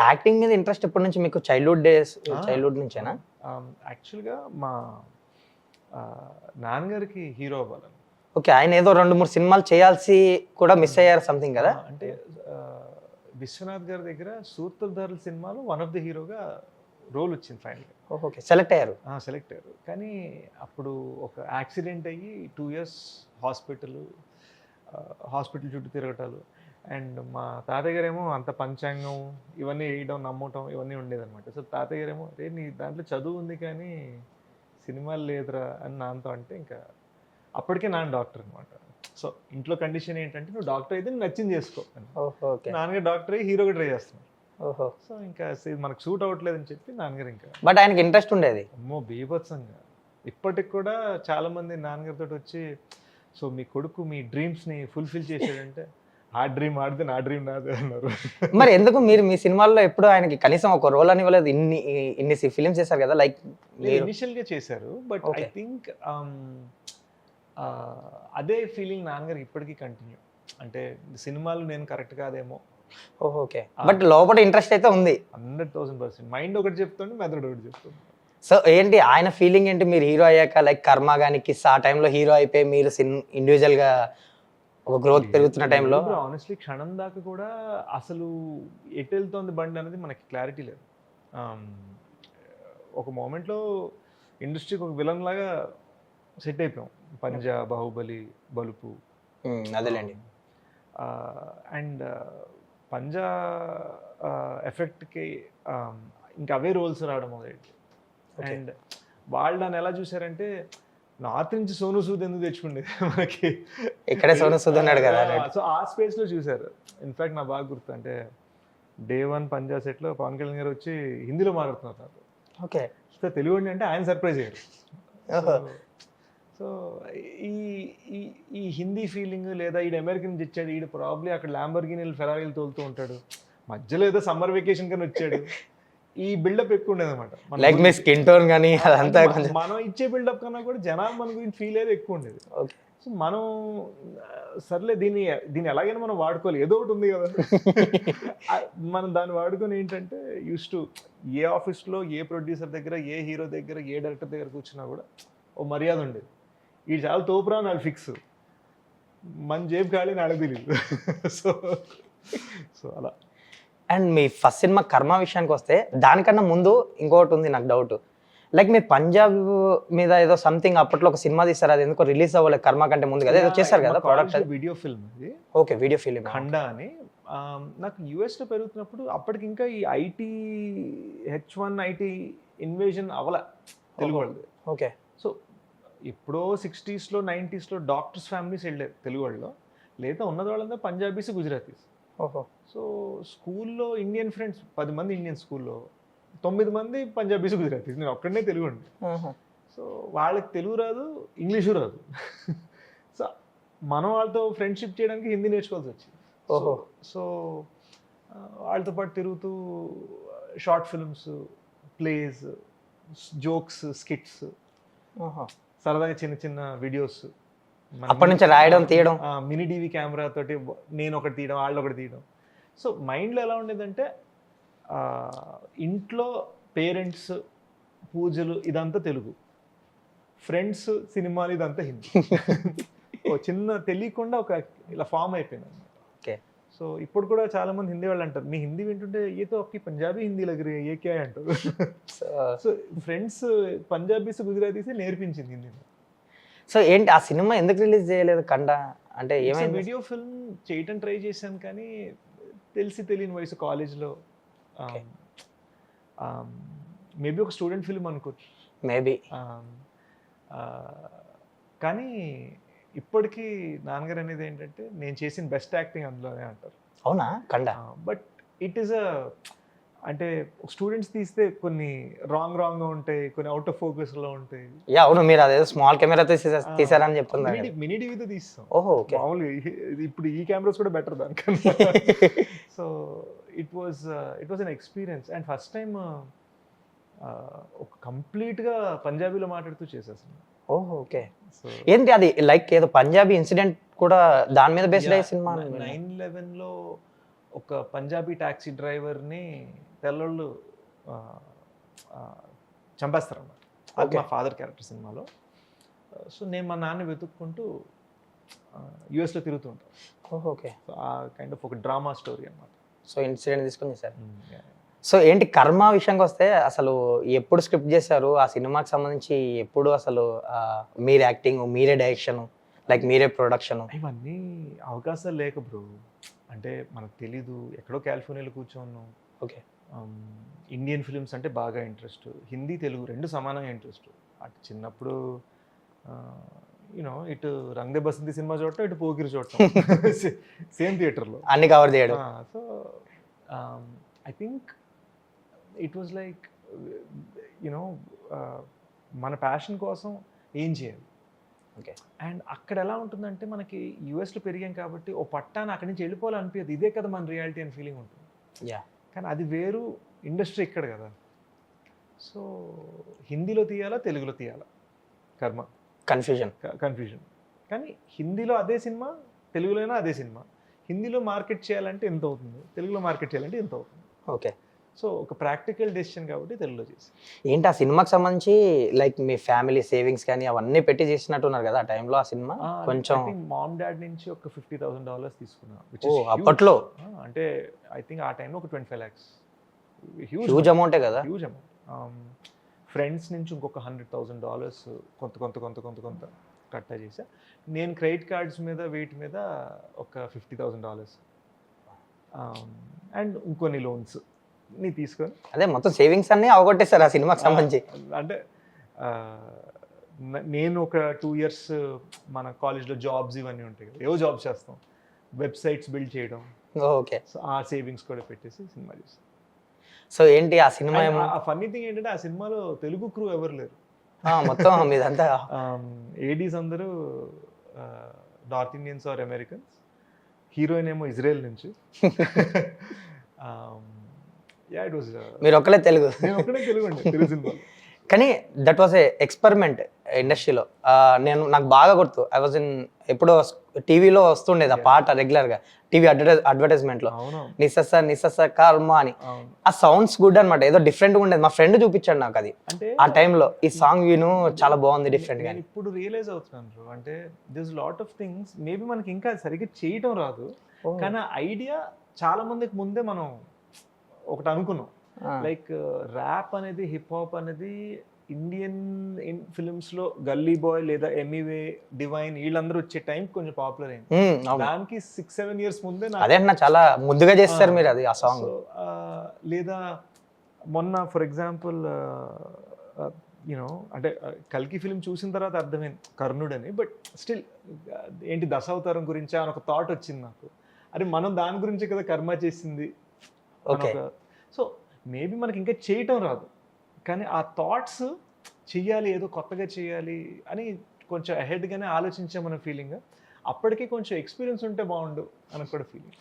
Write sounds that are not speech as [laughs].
Acting మీద interest ఎప్పటి నుంచి మీకు చైల్డ్హుడ్ డేస్ చైల్డ్హుడ్ నుంచేనా? యాక్చువల్గా మా ఆ, నాన్నగారికి హీరో అవ్వాలని. ఓకే ఆయన ఏదో రెండు మూడు సినిమాలు చేయాల్సి కూడా మిస్ అయ్యారు సంథింగ్ కదా? అంటే విశ్వనాథ్ గారి దగ్గర సూత్రధారుల సినిమాలో వన్ ఆఫ్ ది హీరోగా రోల్ వచ్చింది ఫైనల్గా ఓకే సెలెక్ట్ అయ్యారు. సెలెక్ట్ అయ్యారు. కానీ అప్పుడు ఒక యాక్సిడెంట్ అయ్యి టూ ఇయర్స్ హాస్పిటల్ హాస్పిటల్ చుట్టూ తిరగటాలు. అండ్ మా తాతయ్య గారేమో అంత పంచాంగం ఇవన్నీ వేయడం నమ్మటం ఇవన్నీ ఉండేదన్నమాట. సో తాతయ్య గారేమో రే నీ దాంట్లో చదువు ఉంది కానీ సినిమాలు లేదురా అని నాన్నతో అంటే ఇంకా అప్పటికే నాన్న డాక్టర్ అనమాట సో ఇంట్లో కండిషన్ ఏంటంటే నువ్వు డాక్టర్ అయితే నువ్వు నచ్చింది చేసుకో అని. ఓహో ఓకే. నాన్నగారు డాక్టర్ అయ్యి హీరోగా ట్రై చేస్తున్నారు. ఓహో. సో ఇంకా మనకు సూట్ అవ్వట్లేదని చెప్పి నాన్నగారు ఇంకా బట్ ఆయనకి ఇంట్రెస్ట్ ఉండేది. అమ్మో బీభత్సంగా. ఇప్పటికి కూడా చాలా మంది నాన్నగారితో వచ్చి సో మీ కొడుకు మీ డ్రీమ్స్ని ఫుల్ఫిల్ చేశాడంటే ఆ డ్రీమ్ ఆడితే నా డ్రీమ్ నాదే అన్నారు. మరి ఎందుకు మీరు మీ సినిమాల్లో ఎప్పుడు ఆయనకి కనీసం ఒక రోల్ అని ఇవ్వలేదు ఇన్ని ఇన్ని ఫిలిమ్స్ చేశారు కదా లైక్ ఇనిషియల్గా చేశారు బట్ ఐ. థింక్ అదే ఫీలింగ్ నాన్నగారికి ఇప్పటికీ కంటిన్యూ అంటే సినిమాలు నేను కరెక్ట్ కాదేమో. ఓకే బట్ లోపల ఇంట్రెస్ట్ అయితే ఉంది. హండ్రెడ్ థౌసండ్ పర్సెంట్ మైండ్ ఒకటి చెప్తుండే మెదడు ఒకటి చెప్తుంది సో ఏంటి ఆయన ఫీలింగ్ ఏంటి? మీరు హీరో అయ్యాక లైక్ కర్మ కానీ కిస్ ఆ టైంలో హీరో అయిపోయి మీరు సిన్ ఇండివిజువల్గా ఒక గ్రోత్ పెరుగుతున్న టైంలో ఆనెస్ట్లీ క్షణం దాకా కూడా అసలు ఎటు వెళ్తోంది బండి అనేది మనకి క్లారిటీ లేదు. Um, ఒక మూమెంట్లో ఇండస్ట్రీకి ఒక విలన్ లాగా సెట్ అయిపోయాం. పంజా బాహుబలి బలుపు అదేలేండి. అండ్ పంజా ఎఫెక్ట్కి ఇంకా అవే రోల్స్ రావడం మొదలెట్టి. అండ్ వాళ్ళు నన్ను ఎలా చూసారంటే నార్త్ నుంచి సోను సూద్ ఎందుకు తెచ్చుకుండేది? [laughs] మనకి ఇక్కడే సోను సూద్ ఉన్నాడు కదా సో ఆ స్పేస్లో చూసారు ఇన్ఫాక్ట్ నా బాగా గుర్తు అంటే డే వన్ పంజా సెట్లో పవన్ కళ్యాణ్ గారు వచ్చి హిందీలో మాట్లాడుతున్నారు ఓకే. సో తెలుగు అంటే ఆయన సర్ప్రైజ్ అయ్యారు. సో ఈ ఈ ఈ హిందీ ఫీలింగ్ లేదా ఈడు అమెరికన్ నుంచి వచ్చాడు ఈడు ప్రాబ్లీ అక్కడ ల్యాంబర్గినీలు ఫెరారీలు తోలుతూ ఉంటాడు. మధ్యలో ఏదో సమ్మర్ వెకేషన్ కని వచ్చాడు. ఈ బిల్డప్ ఎక్కువ ఉండేది అనమాట లైక్ మీ స్కిన్ టోన్ కానీ అదంతా మనం ఇచ్చే బిల్డప్ కన్నా కూడా జనాలు మన గురించి ఫీల్ అయ్యేది ఎక్కువ ఉండేది. ఓకే. సో మనం సర్లే దీన్ని దీన్ని ఎలాగైనా మనం వాడుకోవాలి. ఏదో ఒకటి ఉంది కదా. [laughs] మనం దాన్ని వాడుకొని ఏంటంటే యూస్ టు ఏ ఆఫీస్లో ఏ ప్రొడ్యూసర్ దగ్గర ఏ హీరో దగ్గర ఏ డైరెక్టర్ దగ్గర కూర్చున్నా కూడా ఓ మర్యాద ఉండేది. ఈ చాలా తోపురా నాడు ఫిక్స్. మన జేబు ఖాళీ నాడు తెలియదు [laughs] సో సో అలా. అండ్ మీ ఫస్ట్ సినిమా కర్మ విషయానికి వస్తే దానికన్నా ముందు ఇంకోటి ఉంది నాకు డౌట్. లైక్ మీరు పంజాబ్ మీద ఏదో సంథింగ్ అప్పట్లో ఒక సినిమా తీస్తారు అది ఎందుకో రిలీజ్ అవ్వలేదు కర్మ కంటే ముందు కదా ఏదో చేస్తారు కదా product video film okay video film ఖండ అని. నాకు యుఎస్లో పెరుగుతున్నప్పుడు అప్పటికి ఇంకా ఈ IT H one IT invasion అవల Telugu వాళ్ళది. ఓకే సో ఎప్పుడో సిక్స్టీస్లో నైంటీస్లో డాక్టర్స్ ఫ్యామిలీస్ వెళ్ళారు తెలుగు వాళ్ళలో. లేదా ఉన్నది వాళ్ళందరూ పంజాబీస్ గుజరాతీస్ ఓహో. సో స్కూల్లో ఇండియన్ ఫ్రెండ్స్ పది మంది ఇండియన్ స్కూల్లో తొమ్మిది మంది పంజాబీస్ గుజరాతీస్. నేను ఒక్కడనే తెలుగు అండి. సో వాళ్ళకి తెలుగు రాదు ఇంగ్లీషు రాదు. సో మనం వాళ్ళతో ఫ్రెండ్షిప్ చేయడానికి హిందీ నేర్చుకోవాల్సి వచ్చింది. ఓహో. సో వాళ్ళతో పాటు తిరుగుతూ short films plays jokes skits సరదాగా చిన్న చిన్న వీడియోస్. అప్పటి నుంచి రాయడం, తీయడం. మినీ డివి కెమెరా తోటి నేను ఒకటి తీయడం వాళ్ళు ఒకటి తీయడం. సో మైండ్లో ఎలా ఉండేదంటే ఇంట్లో పేరెంట్స్ పూజలు ఇదంతా తెలుగు. ఫ్రెండ్స్ సినిమాలు ఇదంతా హిందీ. ఓ చిన్న తెలియకుండా ఒక ఇలా ఫామ్ అయిపోయింది ఓకే. సో ఇప్పుడు కూడా చాలా మంది హిందీ వాళ్ళు అంటారు మీ హిందీ వింటుంటే ఏతో అప్పి పంజాబీ హిందీ లగరి ఏ క్యా అంటారు? సో ఫ్రెండ్స్ పంజాబీస్ గుజరాతీస్ నేర్పించింది హిందీ సో ఏంటి ఆ సినిమా ఎందుకు రిలీజ్ చేయలేదు కండ? అంటే ఏమైంది? వీడియో ఫిల్మ్ చేయటం ట్రై చేశాను కానీ తెలిసి తెలియని వయసు కాలేజ్లో. మేబీ ఒక స్టూడెంట్ ఫిల్మ్ అనుకోవచ్చు మేబీ Um, కానీ ఇప్పటికీ నాన్నగారు అనేది ఏంటంటే నేను చేసిన బెస్ట్ యాక్టింగ్ అందులోనే అంటారు. అవునా? కండ. బట్ ఇట్ ఈస్ అ అంటే స్టూడెంట్స్ తీస్తే కొన్ని రాంగ్ రాంగ్గా ఉంటాయి కొన్ని అవుట్ ఆఫ్ ఫోకస్లో ఉంటాయి. యా అవును మీరు అదేదో స్మాల్ కెమెరా తీసారని చెప్తున్నారు. మినీ డివితో తీస్తాం. ఓహో మామూలుగా ఇప్పుడు ఈ కెమెరాస్ కూడా బెటర్ దానికన్నా. [laughs] So it was it was an experience and first time ఒక కంప్లీట్గా పంజాబీలో మాట్లాడుతూ చేసేసాను ఓహో ఓకే. ఏంటి అది? లైక్ ఏదో పంజాబీ ఇన్సిడెంట్ కూడా దాని మీద బేస్డ్ అయ్యే సినిమా నైన్ లెవెన్లో ఒక పంజాబీ టాక్సీ డ్రైవర్ని తెల్లోళ్ళు చంపేస్తారు అన్నమాట. Okay. మా ఫాదర్ క్యారెక్టర్ సినిమాలో. సో నేను మా నాన్న వెతుక్కుంటూ యుఎస్లో తిరుగుతుంటాను ఓకే. సో ఆ కైండ్ ఆఫ్ ఒక డ్రామా స్టోరీ అనమాట సో ఇన్సిడెంట్ తీసుకొని చేశారు. సో ఏంటి కర్మ విషయానికి వస్తే అసలు ఎప్పుడు స్క్రిప్ట్ చేశారు? ఆ సినిమాకి సంబంధించి ఎప్పుడు అసలు మీరే యాక్టింగ్ మీరే డైరెక్షన్ లైక్ మీరే ప్రొడక్షన్ ఇవన్నీ అవకాశాలు లేక బ్రో అంటే మనకు తెలీదు. ఎక్కడో కాలిఫోర్నియాలో కూర్చోన్నాం ఓకే. ఇండియన్ ఫిలిమ్స్ అంటే బాగా ఇంట్రెస్ట్ హిందీ తెలుగు రెండు సమానంగా ఇంట్రెస్ట్ అటు చిన్నప్పుడు యూనో ఇటు రంగదే బసంతి సినిమా చూడటం ఇటు పోకిరి చూడటం. [laughs] [laughs] సేమ్ థియేటర్లో అన్ని కవర్ చేయడం. So I think it was like you know మన ప్యాషన్ కోసం ఏం చేయాలి? ఓకే అండ్ అక్కడ ఎలా ఉంటుందంటే మనకి యూఎస్లో పెరిగాం కాబట్టి ఓ పట్టాన్ని అక్కడి నుంచి వెళ్ళిపోవాలనిపించదు ఇదే కదా మన రియాలిటీ అని ఫీలింగ్ ఉంటుంది. యా కానీ అది వేరు ఇండస్ట్రీ ఇక్కడ కదా. సో హిందీలో తీయాలా తెలుగులో తీయాలా? కర్మ. కన్ఫ్యూజన్. కన్ఫ్యూజన్. కానీ హిందీలో అదే సినిమా తెలుగులోనే అదే సినిమా. హిందీలో మార్కెట్ చేయాలంటే ఎంత అవుతుంది? తెలుగులో మార్కెట్ చేయాలంటే ఎంత అవుతుంది? ఓకే. సో ఒక ప్రాక్టికల్ డెసిషన్ కాబట్టి తెలుగులో చేసి. ఏంటి ఆ సినిమాకి సంబంధించి లైక్ మీ ఫ్యామిలీ సేవింగ్స్ కానీ అవన్నీ పెట్టి చేసినట్టున్నారు కదా ఆ టైంలో ఆ సినిమా? కొంచెం మామ్ డాడ్ నుంచి ఒక ఫిఫ్టీ థౌసండ్ డాలర్స్ తీసుకున్నా. అప్పట్లో? అంటే ఐ థింక్ ఆ టైంలో ఒక ట్వంటీ ఫైవ్ ల్యాక్స్. హ్యూజ్ అమౌంటే కదా? హ్యూజ్ అమౌంట్ ఫ్రెండ్స్ నుంచి ఇంకొక హండ్రెడ్ థౌసండ్ డాలర్స్ కొంత కొంత కొంత కొంత కొంత కట్ట చేసా నేను క్రెడిట్ కార్డ్స్ మీద వీటి మీద ఒక ఫిఫ్టీ థౌసండ్ డాలర్స్ అండ్ ఇంకొన్ని లోన్స్ నీ తీసుకొని అదే మొత్తం సేవింగ్స్ అన్ని అవగొట్టేశారు ఆ సినిమాకి సంబంధించి. అంటే నేను ఒక టూ ఇయర్స్ మన కాలేజ్లో జాబ్స్ ఇవన్నీ ఉంటాయి కదా ఏవో జాబ్స్ చేస్తాం. వెబ్సైట్స్ బిల్డ్ చేయడం. ఓకే. సో ఆ సేవింగ్స్ కూడా పెట్టేసి సినిమా చేస్తాం. సో ఏంటి ఆ సినిమా ఏమో? ఆ ఫన్నీ థింగ్ ఏంటంటే ఆ సినిమాలో తెలుగు క్రూ ఎవరు లేరు. మొత్తం మీదంతా. ఏడీస్ అందరూ north Indians or Americans heroine ఏమో ఇజ్రాయెల్ నుంచి. యా ఇట్ వాజ్ మీరు ఒక్కలే తెలుగు. నేను ఒక్కడే తెలుగు అండి తెలుగు సినిమా కానీ దట్ వాజ్ ఏ ఎక్స్పెరిమెంట్ ఇండస్ట్రీలో. నేను నాకు బాగా గుర్తు. ఐ వాజ్ ఇన్ ఎప్పుడో టీవీలో వస్తుండేది ఆ పాట రెగ్యులర్గా. టీవీ అడ్వర్టైజ్ అడ్వర్టైజ్మెంట్లో. అవును నిసస నిసస కర్మ అని. ఆ సౌండ్స్ గుడ్ అనమాట ఏదో డిఫరెంట్గా ఉండేది. మా ఫ్రెండ్ చూపించాడు నాకు అది. ఆ టైంలో ఈ సాంగ్ విను చాలా బాగుంది డిఫరెంట్ గాని ఇప్పుడు రియలైజ్ అవుతున్నాను. అంటే this lot of things maybe మనకి ఇంకా సరిగ్గా చేయటం రాదు. కానీ ఐడియా చాలా మందికి ముందే మనం ఒకటి అనుకున్నాం. లైక్ ర్యాప్ అనేది హిప్ హాప్ అనేది ఇండియన్ ఫిల్మ్స్లో గల్లీ బాయ్ లేదా ఎమీవే డివైన్ వీళ్ళందరూ వచ్చే టైం కొంచెం పాపులర్ అయింది. అవును. దానికి సిక్స్ సెవెన్ ఇయర్స్ ముందే అదే అన్న చాలా ముందుగా చేస్తారు మీరు అది ఆ సాంగ్ లేదా మొన్న ఫర్ ఎగ్జాంపుల్ యూనో అంటే కల్కి ఫిలిం చూసిన తర్వాత అర్థమైంది కర్ణుడు అని బట్ స్టిల్ ఏంటి దశావతారం గురించి అని ఒక థాట్ వచ్చింది నాకు. అరే మనం దాని గురించే కదా కర్మ చేసింది ఓకే సో మేబీ మనకి ఇంకా చేయటం రాదు. కానీ ఆ థాట్స్ చెయ్యాలి ఏదో కొత్తగా చేయాలి అని కొంచెం అహెడ్గానే ఆలోచించామన్న ఫీలింగ్ అప్పటికి కొంచెం ఎక్స్పీరియన్స్ ఉంటే బాగుండు అని కూడా ఫీలింగ్